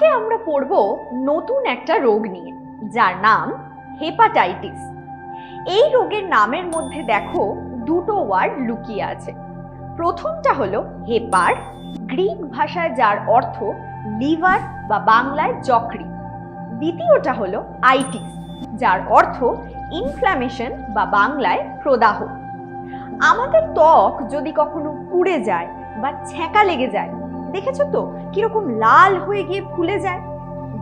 আজকে আমরা পড়ব নতুন একটা রোগ নিয়ে, যার নাম হেপাটাইটিস। এই রোগের নামের মধ্যে দেখো দুটো ওয়ার্ড লুকিয়ে আছে। প্রথমটা হলো হেপার, গ্রিক ভাষায় যার অর্থ লিভার বা বাংলায় যকৃৎ। দ্বিতীয়টা হলো আইটিস, যার অর্থ ইনফ্ল্যামেশন বা বাংলায় প্রদাহ। আমাদের ত্বক যদি কখনো পুড়ে যায় বা ছ্যাঁকা লেগে যায় দেখেছ তো? কীরকম লাল হয়ে গিয়ে ফুলে যায়?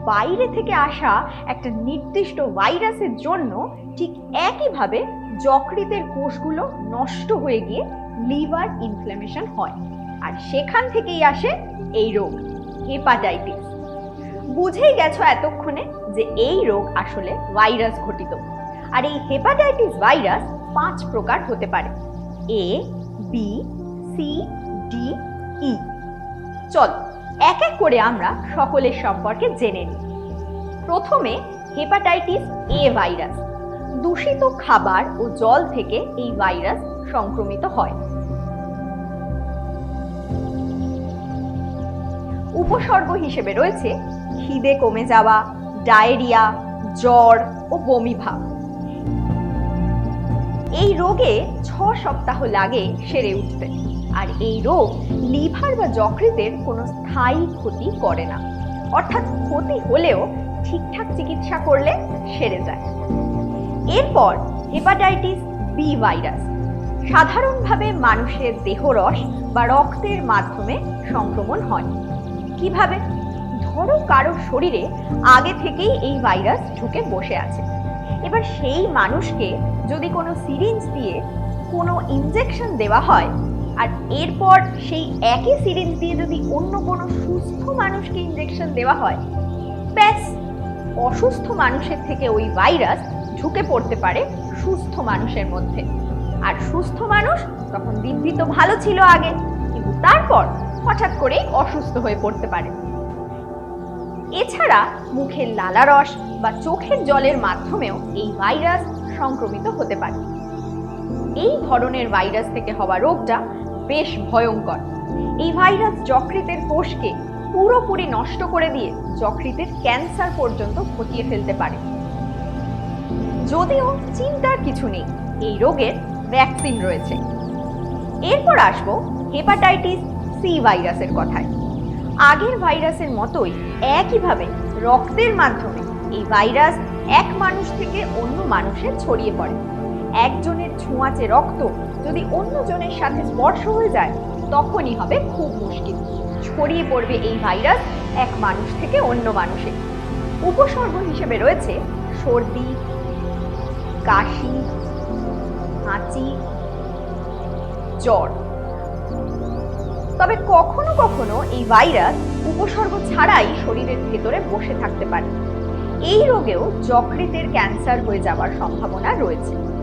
বাইরে থেকে আসা একটা নির্দিষ্ট ভাইরাসের জন্য ঠিক একইভাবে যকৃতের কোষগুলো নষ্ট হয়ে গিয়ে লিভার ইনফ্ল্যামেশন হয়। আর সেখান থেকেই আসে এই রোগ হেপাটাইটিস বুঝেই গেছো এতক্ষণে যে এই রোগ আসলে ভাইরাস ঘটিত। আর এই হেপাটাইটিস ভাইরাস পাঁচ প্রকার হতে পারে। A B C D E চল এক এক করে আমরা সকলের সম্পর্কে জেনে নিই। প্রথমে হেপাটাইটিস এ ভাইরাস, দূষিত খাবার ও জল থেকে এই ভাইরাস সংক্রমিত হয়। উপসর্গ হিসেবে রয়েছে খিদে কমে যাওয়া, ডায়রিয়া, জ্বর ও বমি ভাব। এই রোগে ছ সপ্তাহ লাগে সেরে উঠতে। আর এই রোগ লিভার বা যকৃতের কোনো স্থায়ী ক্ষতি করে না। অর্থাৎ ক্ষতি হলেও ঠিকঠাক চিকিৎসা করলে সেরে যায়। এরপর হেপাটাইটিস বি ভাইরাস। সাধারণভাবে মানুষের দেহরস বা রক্তের মাধ্যমে সংক্রমণ হয়। কীভাবে? ধরো কারও শরীরে আগে থেকেই এই ভাইরাস ঢুকে বসে আছে। এবার সেই মানুষকে যদি কোনো সিরিঞ্জ দিয়ে কোনো ইনজেকশন দেওয়া হয় আর এরপর সেই একই সিরিঞ্জ দিয়ে যদি অন্য কোনো সুস্থ মানুষকে ইনজেকশন দেওয়া হয়, ব্যাস, অসুস্থ মানুষের থেকে ওই ভাইরাস ঢুকে পড়তে পারে সুস্থ মানুষের মধ্যে। আর সুস্থ মানুষ তখন দিব্যি তো ভালো ছিল আগে, কিন্তু তারপর হঠাৎ করেই অসুস্থ হয়ে পড়তে পারে। এছাড়া মুখের লালারস বা চোখের জলের মাধ্যমেও এই ভাইরাস সংক্রমিত হতে পারে। এই ধরনের ভাইরাস থেকে হওয়া রোগটা বেশ ভয়ঙ্কর। এই ভাইরাস যকৃতের কোষকে পুরোপুরি নষ্ট করে দিয়ে যকৃতের ক্যান্সার পর্যন্ত ঘটিয়ে ফেলতে পারে। যদিও চিন্তার কিছু নেই, এই রোগের ভ্যাকসিন রয়েছে। এরপর আসব হেপাটাইটিস সি ভাইরাসের কথায়। আগের ভাইরাসের মতোই একইভাবে রক্তের মাধ্যমে এই ভাইরাস এক মানুষ থেকে অন্য মানুষে ছড়িয়ে পড়ে। একজনের ছোঁয়াচে রক্ত যদি অন্যজনের সাথে স্পর্শ হয়ে যায়, তখনই হবে খুব মুশকিল। ছড়িয়ে পড়বে এই ভাইরাস এক মানুষ থেকে অন্য মানুষে। উপসর্গ হিসেবে রয়েছে সর্দি, কাশি, হাঁচি, জ্বর। তবে কখনো কখনো এই ভাইরাস উপসর্গ ছাড়াই শরীরের ভেতরে বসে থাকতে পারে। এই রোগেও যকৃতের ক্যান্সার হয়ে যাওয়ার সম্ভাবনা রয়েছে।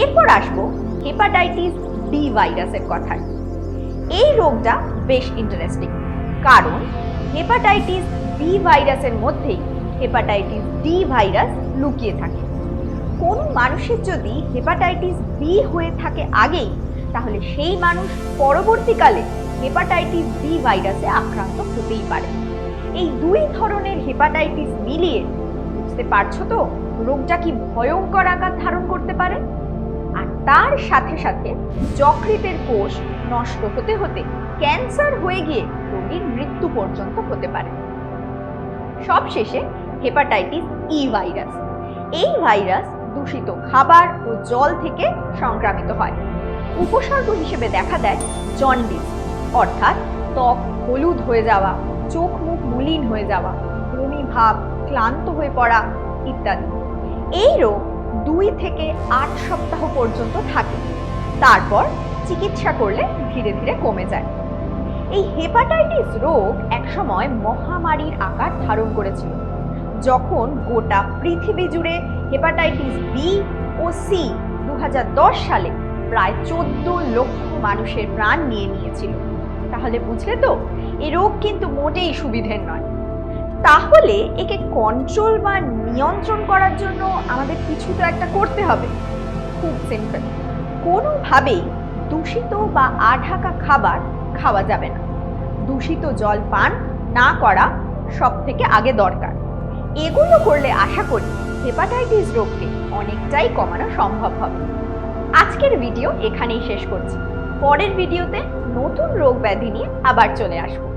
এরপর আসব হেপাটাইটিস বি ভাইরাসের কথায়। এই রোগটা বেশ ইন্টারেস্টিং কারণ হেপাটাইটিস বি ভাইরাসের মধ্যেই হেপাটাইটিস ডি ভাইরাস লুকিয়ে থাকে। কোনো মানুষের যদি হেপাটাইটিস বি হয়ে থাকে আগেই, তাহলে সেই মানুষ পরবর্তীকালে হেপাটাইটিস বি ভাইরাসে আক্রান্ত হতেই পারে। এই দুই ধরনের হেপাটাইটিস মিলিয়ে, বুঝতে পারছ তো? রোগটা কি ভয়ঙ্কর আকার ধারণ করতে পারে? আর তার সাথে সাথে যকৃতের কোষ নষ্ট হতে হতে ক্যান্সার হয়ে গিয়ে রোগীর মৃত্যু পর্যন্ত হতে পারে। সবশেষে হেপাটাইটিস ই ভাইরাস। এই ভাইরাস দূষিত খাবার ও জল থেকে সংক্রামিত হয়। উপসর্গ হিসেবে দেখা দেয় জন্ডিস, অর্থাৎ ত্বক হলুদ হয়ে যাওয়া, চোখ মুখ মলিন হয়ে যাওয়া, বমি ভাব, ক্লান্ত হয়ে পড়া ইত্যাদি। এই রোগ দুই থেকে আট সপ্তাহ পর্যন্ত থাকে। তারপর চিকিৎসা করলে ধীরে ধীরে কমে যায়। এই হেপাটাইটিস রোগ একসময় মহামারীর আকার ধারণ করেছিল। যখন গোটা পৃথিবী জুড়ে হেপাটাইটিস বি ও সি দুহাজার দশ সালে প্রায় চোদ্দ লক্ষ মানুষের প্রাণ নিয়ে নিয়েছিল। তাহলে বুঝলে তো এই রোগ কিন্তু মোটেই সুবিধের নয়। তাহলে একে কন্ট্রোল বা নিয়ন্ত্রণ করার জন্য আমাদের কিছু তো একটা করতে হবে। খুব সিম্পল কোনোভাবেই দূষিত বা আঢাকা খাবার খাওয়া যাবে না। দূষিত জল পান না করা সব থেকে আগে দরকার। এগুলো করলে আশা করি হেপাটাইটিস রোগকে অনেকটাই কমানো সম্ভব হবে। আজকের ভিডিও এখানেই শেষ করছি। পরের ভিডিওতে নতুন রোগ ব্যাধি নিয়ে আবার চলে আসব।